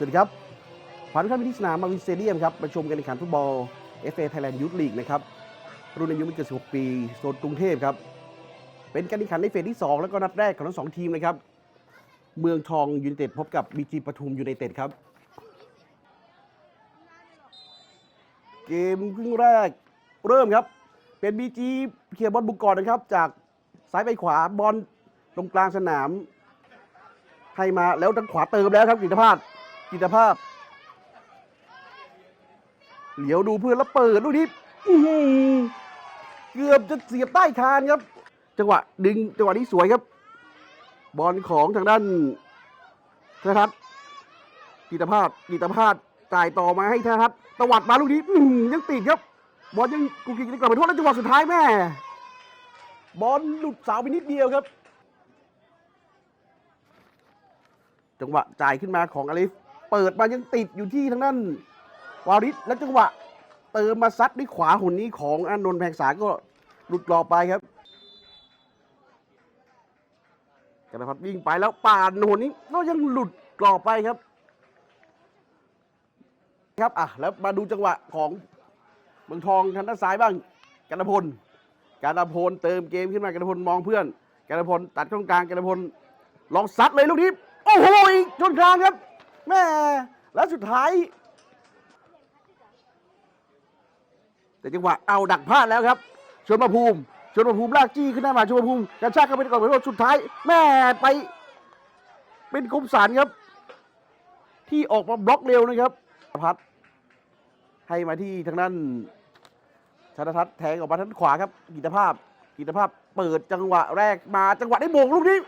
สวัสดีครับผ่านทุกท่านไปที่สนามมาวินสเตเดียมครับมาชมการแข่งขันฟุตบอล FA Thailand Youth League นะครับ รุ่นอายุไม่เกิน 16 ปี โซนกรุงเทพครับ เป็นการแข่งขันในเฟสที่ 2 แล้วก็นัดแรกของทั้งสองทีมนะครับ เมืองทองยูไนเต็ดพบกับบีจีปทุมยูไนเต็ดครับ เกมครึ่งแรกเริ่มครับ เป็นบีจีเคลียร์บอลบุกก่อนนะครับ จากซ้ายไปขวาบอลตรงกลางสนามให้มาแล้วทางขวาเติมแล้วครับกิตภาพ กิตภาพ เหลียวดูเพื่อนแล้วเปิดลูกนี้เกือบจะเสียบใต้คานครับ จังหวะดึงจังหวะนี้สวยครับ บอลของทางด้านธนทัศน์กิตภาพกิตภาพจ่ายต่อมาให้ธนทัศน์ตวัดมาลูกนี้ยังติดครับ บอลยังกุกกิกกลับไปโทษแล้วจังหวะสุดท้ายแม่บอลหลุดเสาไปนิดเดียวครับ จังหวะจ่ายขึ้นมาของอลิฟ เปิดมายังติดอยู่ที่ทางด้านวาริสแล้วจังหวะ เติมมาซัดด้วยขวาหุ่นนี้ของอานนท์แพงสาก็หลุดกรอบไปครับกันพัดวิ่งไปแล้วป่านหุ่นนี้ก็ยังหลุดกรอบไปครับ ครับอะแล้วมาดูจังหวะของเมืองทองทางด้านซ้ายบ้างกันพลกันพลเติมเกมขึ้นมากันพลมองเพื่อนกันพลตัดช่องกลางกันพลลองซัดเลยลูกนี้โอ้โหชนกลางครับ แม่แล้วสุดท้าย แต่จังหวะเอาดักพลาดแล้วครับ ชนมาภูมิชนมาภูมิลากจี้ขึ้นหน้ามาชนมาภูมิกระชากเข้าไปก่อนไปโทษสุดท้าย แม่ไป เป็นคมสารครับ ที่ออกมาบล็อกเร็วนะครับพัดให้มาที่ทางด้านชนทัศน์แทงออกมาทางขวาครับกิตภาพกิตภาพเปิดจังหวะแรกมาจังหวะได้โบงลูกนี้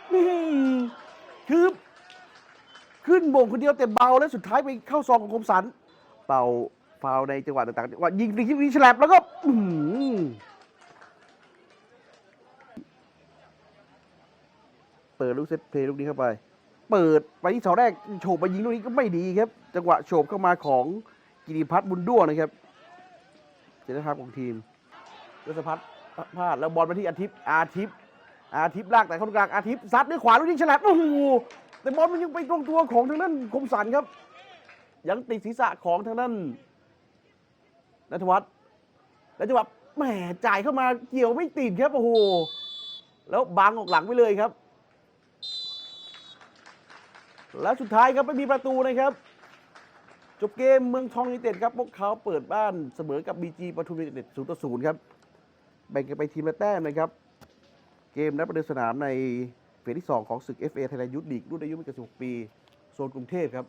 คือ ขึ้นบงคนเดียวแต่เบาแล้วสุดท้ายไปเข้าซองของคมสัน เป่าฟาวในจังหวะต่างๆจังหวะยิงฟรีคิกฟรีฉลับแล้วก็อื้อหือเปิดลูกเซตเพลย์ลูกนี้เข้าไป เปิดไปที่เสาแรกโฉบไปยิงลูกนี้ก็ไม่ดีครับ จังหวะโฉบเข้ามาของกิติพัฒน์บุญด้วงนะครับเจตนาของทีมยศพัฒน์พลาดแล้วบอลมาที่อาทิตย์อาทิตย์อาทิตย์ลากแต่เข้ากลางอาทิตย์ซัดด้วยขวาลูกยิงฉลับโอ้โห แต่บอลมันยังไปตรงตัวของทางด้านคมสันครับ ยังติดศีรษะของทางด้านนัทวัฒน์แล้วจังหวะแหมจ่ายเข้ามาเกี่ยวไม่ติดครับโอ้โหแล้วบังออกหลังไปเลยครับ แล้วสุดท้ายครับไม่มีประตูนะครับจบเกมเมืองทองยูไนเต็ดครับพวกเขาเปิดบ้านเสมอกับบีจีปทุมยูไนเต็ดศูนย์ต่อศูนย์ครับแบ่งกันไปทีมละแต้มนะครับ เกมนัดประเดิมสนามใน เฟสที่ 2 ของศึก FA ไทยแลนด์ยูทลีกรุ่นอายุไม่เกิน16 ปี โซนกรุงเทพครับ